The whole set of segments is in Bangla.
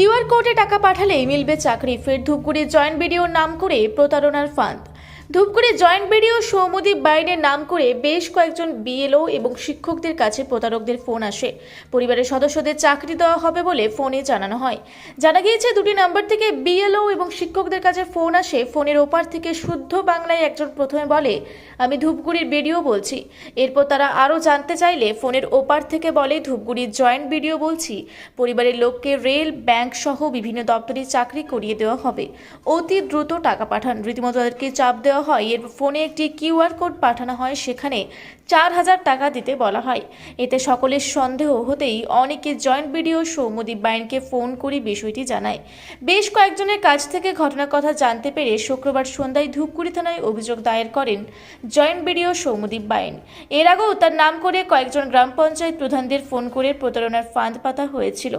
কিউআর কোডে টাকা পাঠালেই মিলবে চাকরি। ফের ধূপগুড়ির জয়েন্ট বিডিওর নাম করে প্রতারণার ফাঁদ। ধূপগুড়ি জয়েন্ট বিডিও সৌমদীপ বাইনের নাম করে বেশ কয়েকজন বিএলও এবং শিক্ষকদের কাছে প্রতারকদের ফোন আসে। পরিবারের সদস্যদের চাকরি দেওয়া হবে বলে ফোনে জানানো হয়। জানা গিয়েছে, দুটি নাম্বার থেকে বিএলও এবং শিক্ষকদের কাছে ফোন আসে। ফোনের ওপার থেকে শুদ্ধ বাংলায় একজন প্রথমে বলে, আমি ধূপগুড়ির বিডিও বলছি। এরপর তারা আরও জানতে চাইলে ফোনের ওপার থেকে বলে ধূপগুড়ির জয়েন্ট বিডিও বলছি। পরিবারের লোককে রেল, ব্যাংক সহ বিভিন্ন দপ্তরে চাকরি করিয়ে দেওয়া হবে। অতি দ্রুত টাকা পাঠান। রীতিমতো তাদেরকে চাপ দেওয়া হয়। এর ফোনে একটি কিউআর কোড পাঠানো হয়, সেখানে চার হাজার টাকা দিতে বলা হয়। এতে সকলের সন্দেহ হতেই অনেকে জয়েন্ট বিডিও সৌমদীপ বাইনকে ফোন করে বিষয়টি জানায়। বেশ কয়েকজনের কাছ থেকে ঘটনার কথা জানতে পেরে শুক্রবার সন্ধ্যায় ধূপগুড়ি থানায় অভিযোগ দায়ের করেন জয়েন্ট বিডিও সৌমদীপ বাইন এর আগেও তার নাম করে কয়েকজন গ্রাম পঞ্চায়েত প্রধানদের ফোন করে প্রতারণার ফাঁদ পাতা হয়েছিল।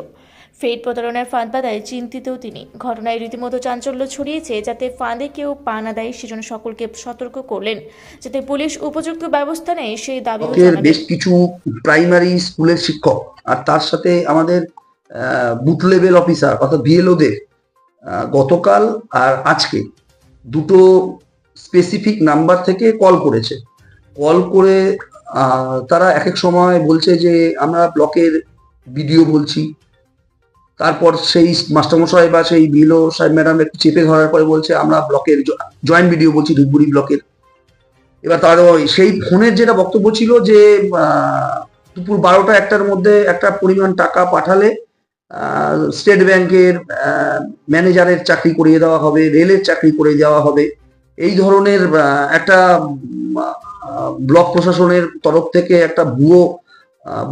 ফের প্রতারণার ফাঁদ পাতায় চিন্তিতও তিনি। ঘটনায় রীতিমতো চাঞ্চল্য ছড়িয়েছে যাতে ফাঁদে কেউ পা না দেয় সেজন্য সকলকে সতর্ক করলেন যাতে পুলিশ উপযুক্ত ব্যবস্থা নেয় সেই জানালেন। বেশ কিছু প্রাইমারি স্কুলের শিক্ষক আর তার সাথে আমাদের বুথ লেভেল অফিসার অর্থাৎ বিএলওদের গতকাল আর আজকে দুটো স্পেসিফিক নাম্বার থেকে কল করেছে। কল করে তারা এক এক সময় বলছে যে আমরা ব্লকের বিডিও বলছি তারপর সেই মাস্টারমশাই বা সেই বিলো সাহেব ম্যাডাম একটু চেপে ধরার পরে বলছে, আমরা ব্লকের জয়েন্ট বিডিও বলছি ধূপগুড়ি ব্লকের। এবার তার সেই ফোনের যেটা বক্তব্য ছিল যে দুপুর বারোটা একটার মধ্যে একটা পরিমাণ টাকা পাঠালে স্টেট ব্যাংকের ম্যানেজারের চাকরি করিয়ে দেওয়া হবে, রেলের চাকরি করে দেওয়া হবে। এই ধরনের একটা ব্লক প্রশাসনের তরফ থেকে একটা ভুয়ো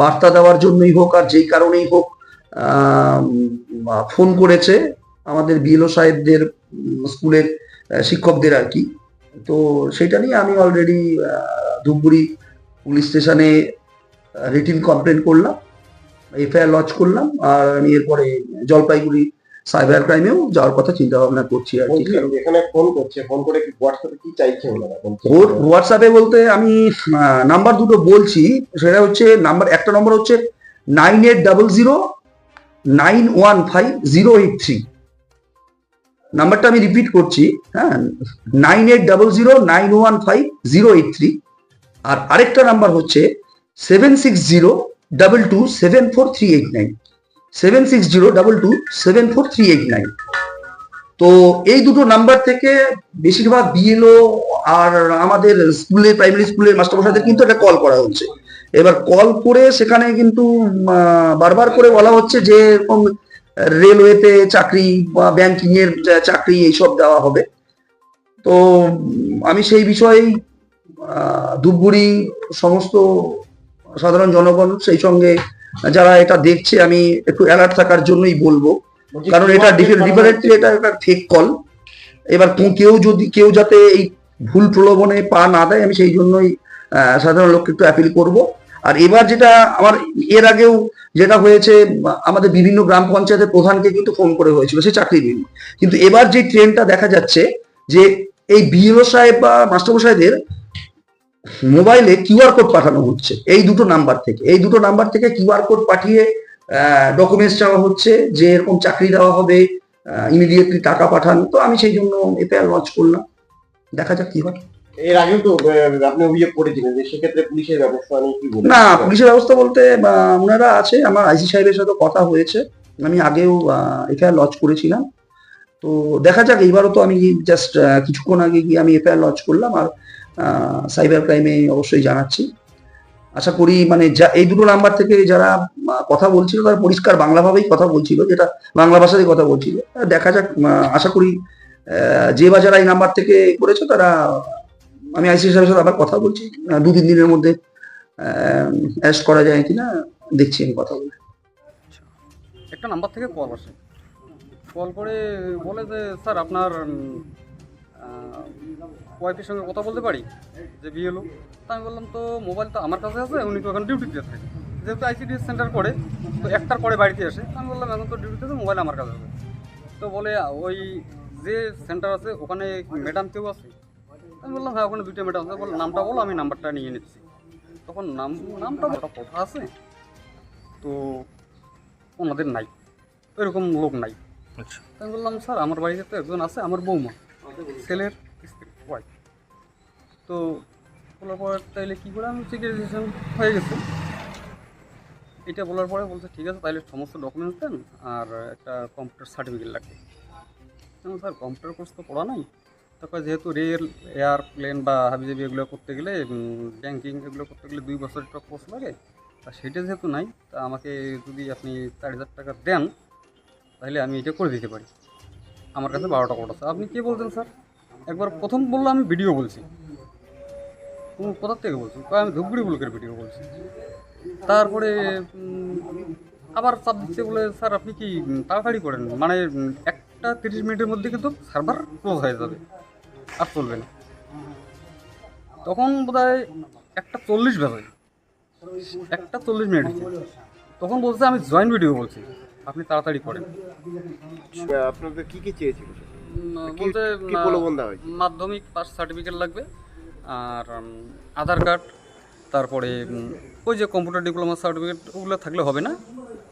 বার্তা দেওয়ার জন্যই হোক আর যেই কারণেই হোক ফোন করেছে আমাদের বিএলও সাহেবদের স্কুলের শিক্ষকদের আর কি। তো সেটা নিয়ে আমি অলরেডি ধূপগুড়ি পুলিশ স্টেশনে রিটিন কমপ্লেন করলাম এফআইআর লঞ্চ করলাম আর আমি এরপরে জলপাইগুড়ি সাইবার ক্রাইমেও যাওয়ার কথা চিন্তা ভাবনা করছি আর কি। এখানে ফোন করছে ফোন করে কি হোয়াটসঅ্যাপে কি চাইছে হোয়াটসঅ্যাপে বলতে আমি নাম্বার দুটো বলছি সেটা হচ্ছে নাম্বার একটা নম্বর হচ্ছে nine eight double zero nine one five zero eight three নাম্বারটা আমি রিপিট করছি হ্যাঁ nine eight double zero nine one five zero eight three আর আরেকটা নাম্বার হচ্ছে seven six zero double two seven four three eight nine seven six zero double two seven four three eight nine তো এই দুটো নাম্বার থেকে বেশিরভাগ বিএলও আর আমাদের স্কুলে প্রাইমারি স্কুলের মাস্টারমশাইদের কিন্তু একটা কল করা হচ্ছে। এবার কল করে সেখানে কিন্তু বারবার করে বলা হচ্ছে যে এরকম রেলওয়েতে চাকরি বা ব্যাংকিং এর চাকরি এইসব দেওয়া হবে। তো আমি সেই বিষয়েই ধূপগুড়ি সমস্ত সাধারণ জনগণ সেই সঙ্গে যারা এটা দেখছে আমি একটু অ্যালার্ট থাকার জন্যই বলব। কারণ এটা ডিফারেন্টলি এটা একটা ফেক কল এবার কেউ যদি কেউ যাতে এই ভুল প্রলোভনে পা না দেয় আমি সেই জন্যই সাধারণ লোককে একটু অ্যাপিল করব। আর এবার যেটা আমার, এর আগেও যেটা হয়েছে, আমাদের বিভিন্ন গ্রাম পঞ্চায়েতের প্রধানকে কিন্তু ফোন করে হয়েছিল, সে চাকরি দিন কিন্তু এবার যে ট্রেনটা দেখা যাচ্ছে, যে এই বিএলও সাহেব বা মাস্টারমশাইদের মোবাইলে কিউআর কোড পাঠানো হচ্ছে, এই দুটো নাম্বার থেকে। এই দুটো নাম্বার থেকে কিউআর কোড পাঠিয়ে ডকুমেন্টস চাওয়া হচ্ছে, যে এরকম চাকরি দেওয়া হবে ইমিডিয়েটলি টাকা পাঠান। তো আমি সেই জন্য এফআইআর লঞ্চ করলাম। দেখা যাক কি হয়। এর আগেও তো আপনি অভিযোগ করেছিলেন যে সেক্ষেত্রে পুলিশের ব্যবস্থা নিয়ে কি বলবেন না, পুলিশের ব্যবস্থা বলতে ওনারা আছে, আমার আইসি সাহেবের সাথে কথা হয়েছে। আমি আগেও এফআইআর লঞ্চ করেছিলাম। তো দেখা যাক, এইবারও তো আমি জাস্ট কিছুক্ষণ আগে গিয়ে আমি এফআইআর লঞ্চ করলাম আর সাইবার ক্রাইমে অবশ্যই জানাচ্ছি। আশা করি মানে যা, এই দুটো নাম্বার থেকে যারা কথা বলছিল, তারা পরিষ্কার বাংলা ভাবেই কথা বলছিল, যেটা বাংলা ভাষাতেই কথা বলছিল। দেখা যাক আশা করি যে বা যারা এই নাম্বার থেকে করেছে, তারা আমি আইসি সাহেবের সাথে আবার কথা বলছি দু তিন দিনের মধ্যে অ্যারেস্ট করা যায় কিনা, দেখছি, আমি কথা বলে একটা নাম্বার থেকে কল আসে। কল করে বলে যে, স্যার, আপনার ওয়াইফের সঙ্গে কথা বলতে পারি? যে হলো। তা আমি বললাম, তো মোবাইল তো আমার কাছে আছে, উনি তো এখন ডিউটিতে থাকে। যেহেতু আইসিডিএস সেন্টার করে, তো একটার পরে বাড়িতে আসে। আমি বললাম, এখন তো ডিউটিতে আছে মোবাইল আমার কাছে আছে। তো বলে, ওই যে সেন্টার আছে, ওখানে ম্যাডাম কেউ আছে? আমি বললাম হ্যাঁ ওখানে দুইটা ম্যাডাম আছে। বল নামটা বলো আমি নাম্বারটা নিয়ে নিচ্ছি। তখন নাম নামটা ওটা কথা আছে। তো ওনাদের নাই এরকম লোক নাই। আচ্ছা। আমি বললাম স্যার আমার বাড়িতে তো একজন আছে আমার বৌমা ছেলের ওয়াইফ তো বলার পর তাইলে কী করে আমি সিকিউরিজেশন হয়ে গেছে। এটা বলার পরে বলছে ঠিক আছে তাহলে সমস্ত ডকুমেন্টস দেন আর একটা কম্পিউটার সার্টিফিকেট লাগবে। বললাম, স্যার কম্পিউটার কোর্স তো পড়া নাই? তারপর যেহেতু রেল, এয়ার প্লেন বা হাবিজাবি এগুলো করতে গেলে ব্যাঙ্কিং এগুলো করতে গেলে দুই বছর একটা কোর্স লাগে। তা সেটা যেহেতু নাই, তা আমাকে যদি আপনি চার হাজার টাকা দেন, তাহলে আমি এটা করে দিতে পারি। আমার কাছে বারোটা কোড আছে। আপনি কে বলছেন, স্যার? একবার প্রথম বলল আমি ভিডিও বলছি। তুমি কোথার থেকে বলছেন? কয়, আমি ধূপগুড়ি ব্লকের ভিডিও বলছি। তারপরে আবার চাপ দিচ্ছে বলে, স্যার, আপনি কি তাড়াতাড়ি করেন। মানে একটা তিরিশ মিনিটের মধ্যে কিন্তু সার্ভার ক্লোজ হয়ে যাবে। আর চলবে না। তখন বোধ হয় একটা চল্লিশ বাজে। একটা চল্লিশ মিনিট। তখন বলছে আমি জয়েন্ট ভিডিও বলছি। আপনি তাড়াতাড়ি করেন। আপনাদের কি কি চেয়েছিল? বলতে মাধ্যমিক পাস সার্টিফিকেট লাগবে। আর আধার কার্ড তারপরে ওই যে কম্পিউটার ডিপ্লোমা সার্টিফিকেট ওগুলো থাকলে হবে না।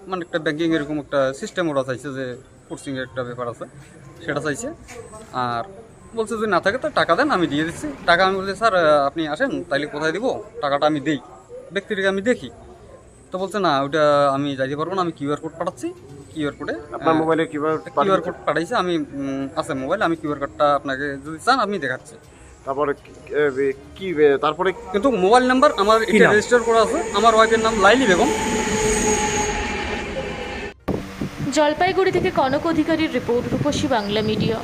মানে একটা ব্যাঙ্কিং এরকম একটা সিস্টেম ওরা চাইছে যে কোর্সিংয়ের একটা ব্যাপার আছে সেটা চাইছে। আর বলছে যদি না থাকে তো টাকা দেন আমি দিয়ে দিচ্ছি। টাকা আমি বলছি স্যার আপনি আসেন তাইলে কোথায় দিব? টাকাটা আমি দিই। ব্যক্তিটিকে আমি দেখি। তো বলছে না ওটা আমি যাইতে পারব না আমি কিউআর কোড পাঠাচ্ছি। কিউআর কোডে আপনার মোবাইলে কীভাবে কিউআর কোড পাঠাইছে আমি আছে মোবাইল আমি কিউআর কোডটা আপনাকে যদি চান আমি দেখাচ্ছি। তারপরে কি- তারপরে কিন্তু মোবাইল নাম্বার আমার এটা রেজিস্টার করা আছে। আমার ওয়াইফের নাম লাইলি বেগম। জলপাইগুড়ি থেকে কনক অধিকারীর রিপোর্ট রূপসী বাংলা মিডিয়া।